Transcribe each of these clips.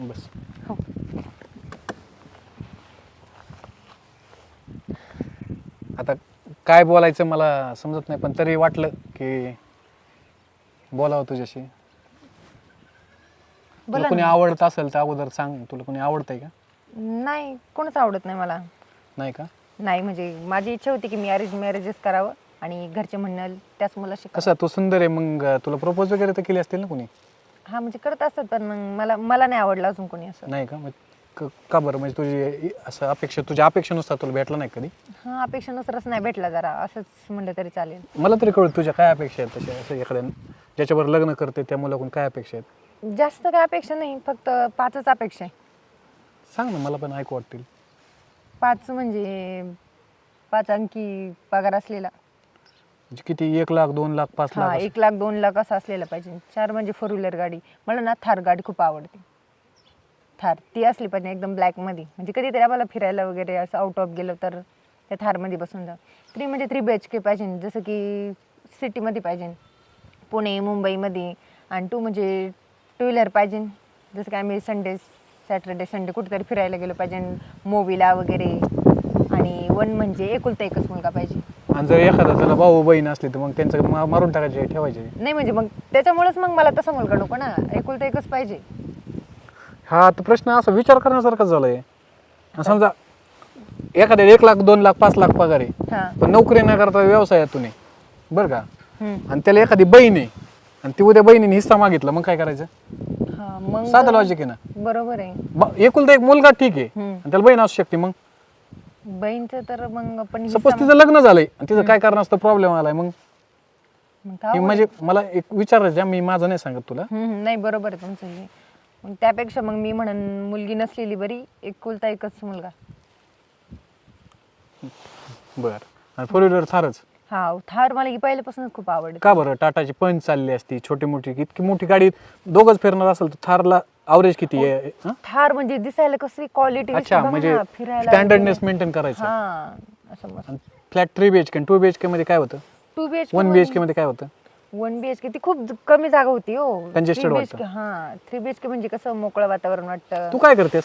बस. हो. आता काय बोलायचं मला समजत नाही पण तरी वाटलं की बोलावं तुझ्याशी. तुला बोला कोणी ना. आवडत असेल तर अगोदर सांग तुला कोणी आवडतंय का? नाही कोणच आवडत नाही मला. नाही का? नाही म्हणजे माझी इच्छा होती की मी अरेंज मॅरेजच करावं आणि घरचे म्हणणं त्याच मुला शिकावं कसं तू सुंदर आहे मग तुला प्रपोज वगैरे तर केले असतील ना कोणी? हा म्हणजे करत असतात पण मग मला मला नाही आवडलं अजून कोणी असं. नाही का? मग क- का बरं? म्हणजे तुझी असं अपेक्षा तुझ्या अपेक्षेनुसार तुला भेटला नाही कधी? हा अपेक्षेनुसारच नाही भेटला जरा असंच म्हणलं तरी चालेल. मला तरी कळत तुझ्या काय अपेक्षा आहेत तशा असं एखाद्या ज्याच्यावर लग्न करते त्या मुलाकडून काय अपेक्षा आहेत? जास्त काय अपेक्षा नाही फक्त पाचच अपेक्षा आहे. सांग ना मला पण ऐकू वाटतील. पाच म्हणजे पाच अंकी पगार असलेला. म्हणजे किती एक लाख दोन लाख पाच लाख हा? एक लाख दोन लाख असं असलेला पाहिजे. चार म्हणजे फोर व्हीलर गाडी. मला ना थार गाडी खूप आवडते. थार ती असली पाहिजे एकदम ब्लॅकमध्ये म्हणजे कधीतरी आम्हाला फिरायला वगैरे असं आउट ऑफ गेलं तर त्या थारमध्ये बसून जा. थ्री म्हणजे थ्री बी एच के पाहिजे जसं की सिटीमध्ये पाहिजे पुणे मुंबईमध्ये. आणि टू म्हणजे टू व्हीलर पाहिजे जसं की आम्ही संडे सॅटर्डे संडे कुठेतरी फिरायला गेलो पाहिजे मूवीला वगैरे. आणि वन म्हणजे एकुलता एकच मुलगा पाहिजे. आणि जर एखादा त्याला भाऊ बहीण असली तर मग त्यांचं मा- मारून टाकायचे ठेवायचे. नाही म्हणजे मग त्याच्यामुळेच मग मला तसा मुलगा नको ना. एकुलता एकच पाहिजे. हा तर प्रश्न असा विचार करण्यासारखाच झालाय. आणि समजा एखाद्या एक लाख दोन लाख पाच लाख पगार आहे. हा. पण नोकरी न करता व्यवसायातून आहे. बरं का? हम्म. आणि त्याला एखादी बहीण आहे. आणि ती उद्या बहिणीने हिस्सा मागितला मग काय करायचं? हा मग साधं लॉजिक आहे ना. बरोबर आहे. ब- एकुलता एक मुलगा ठीक आहे. हम्म. आणि त्याला बहीण असू शकते मग? बहीणचं तर मग आपण सपोज तिचं लग्न झालंय आणि तिचं काय कारण असतं प्रॉब्लेम आलाय मग? हे म्हणजे मला एक विचारायचं आहे, मी माझं नाही सांगत तुला. हम्म, नाही बरोबर आहे तुमचं हे. मग त्यापेक्षा मग मी म्हणन मुलगी नसलेली बरी एकुलता एकच मुलगा. बर. आणि फोर व्हीलर थारच. हा थार मला ही पहिल्यापासूनच खूप आवडते. का बरं? टाटाची पंच चालली असती छोटी मोठी इतकी मोठी गाडी दोघच फिरणार असेल तर थारला अवरेज किती आहे? हं? थार म्हणजे दिसायला कसली क्वालिटी अच्छा म्हणजे फिरायला स्टँडर्डनेस मेंटेन करायचं. हा असं मस्त. Flat three B H K two B H K मध्ये काय होतं? Two B H one B H K मध्ये काय होतं? वन बी एच के ती खूप ज- कमी जागा होती हो. Congested 3 वाटतं. हा थ्री बी एच के म्हणजे कसं मोकळं वातावरण वाटतं. तू काय करतेस?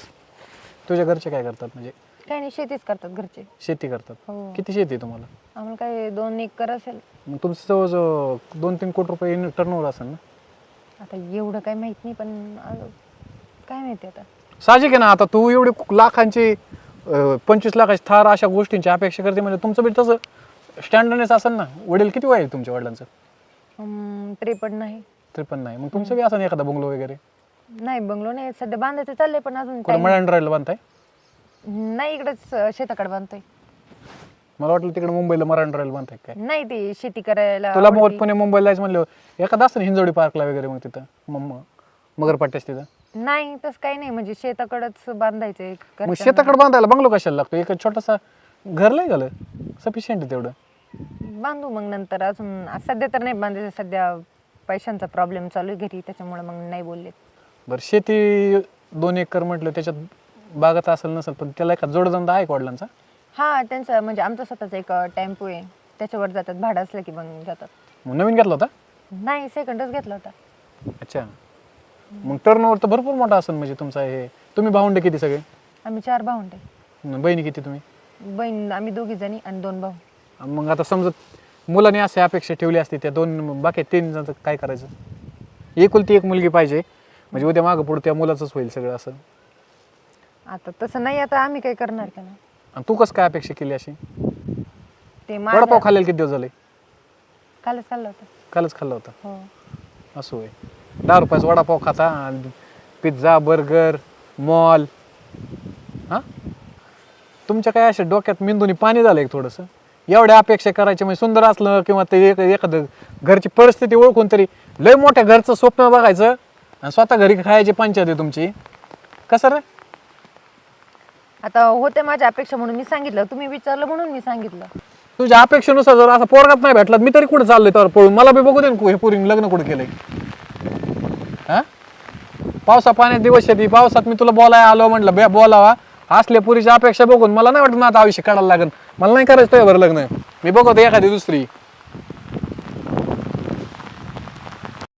तुझ्या घरचे काय करतात म्हणजे? काही नाही शेतीच करतात घरचे. शेती करतात. हो. किती शेती आहे तुम्हाला? आम्हाला काय दोन एकर असेल. मग तुमचं जवळजवळ दोन तीन कोटी रुपये टर्नओव्हर असेल ना? आता एवढं काही माहीत नाही पण अजून काय माहिती आता? साहजिक आहे ना आता तू एवढे लाखांची अं, पंचवीस लाखाची थार अशा गोष्टींची अपेक्षा करते म्हणजे तुमचं बी तसं स्टँडर्डनेस असेल ना. वडील किती वय आहे तुमच्या वडिलांचं? हम्म, त्रेपन्न नाही तरी पण नाही मग तुमचं बी असं एखादा बंगलो वगैरे? नाही बंगलो नाही. सध्या बांधायचं चाललंय पण अजून कुठं time- मळ्यान राहिलं बांधताय? नाही इकडेच अं, शेताकडे बांधतोय. मला वाटलं तिकडे मुंबईला मराठा राहिलं बांधताय काय? नाही ते शेती करायला तुला मग. पुणे मुंबईला जायचं म्हणलं एखादा असतं ना हिंजवडी पार्कला वगैरे मग तिथं मग मगरपट्ट्याच तिथं? नाही तसं काही नाही म्हणजे शेताकडेच बांधायचंय मग घरच्यांना. शेताकडे बांधायला बंगलो कशाला लागतो? एक छोटासा घर नाही झालं सफिशियंट आहे तेवढं. बांधू मग नंतर अजून सध्या तर नाही बांधायचं सध्या पैशांचा प्रॉब्लेम चालू आहे घरी त्याच्यामुळे मग नाही बोलले बरं शेती दोन एकर म्हटलं त्याच्यात बागत असेल नसेल पण त्याला एका जोडधंदा आहे का वडिलांचा? हा त्यांचं म्हणजे आमचा स्वतःचा एक टेम्पो आहे. त्याच्यावर जातात भाडं असलं की मग जातात. मग नवीन घेतला होता? नाही सेकंडच घेतला होता. अच्छा. मग टर्नओव्हर तर भरपूर मोठा असेल म्हणजे तुमचा हे. तुम्ही भावंडे किती सगळे? आम्ही चार भावंडे. न बहिणी किती तुम्ही? बहीण आम्ही दोघी जणी आणि दोन भाऊ. मग आता समजत मुलाने असे अपेक्षा ठेवली असती त्या दोन बाकी तीन जण काय करायचं? एकुलती एक मुलगी पाहिजे. म्हणजे उद्या मागं पुढे त्या मुलाचंच होईल सगळं असं. आता तसं नाही आता आम्ही काय करणार का आणि तू कसं काय अपेक्षा केली अशी? ते वडापाव खाल्लेला किती दिवस झाले? कालच खाल्लं होतं. कालच खाल्ला होता? हो. असं होय. दहा रुपयाचा वडापाव खाता आणि पिझ्झा बर्गर मॉल. हां? तुमच्या काय अशा डोक्यात मेंदूनी पाणी झालं एक थोडंसं? एवढ्या अपेक्षा करायच्या म्हणजे सुंदर असलं किंवा ते एक एखादं घरची परिस्थिती ओळखून तरी लय मोठ्या घरचं स्वप्न बघायचं आणि स्वतः घरी खायची पंचायत आहे तुमची. कसं रे? आता होते माझ्या अपेक्षा म्हणून मी सांगितलं. तुम्ही विचारलं म्हणून मी सांगितलं. तुझ्या अपेक्षेनुसार जर असा पोरगात नाही भेटला मी तरी कुठं चाललोय तर पळून? मला बी बघू दे ना हे पुरी लग्न कुठं केलंय. हा? पावसा पाण्यात दिवस येते पावसात मी तुला बोलाय आलो म्हटलं बे बोलावा. असल्या पुरीची अपेक्षा बघून मला नाही वाटत माझं आयुष्य काढायला लागेल. मला नाही करायचं बरं लग्न. मी बघतो एखादी दुसरी.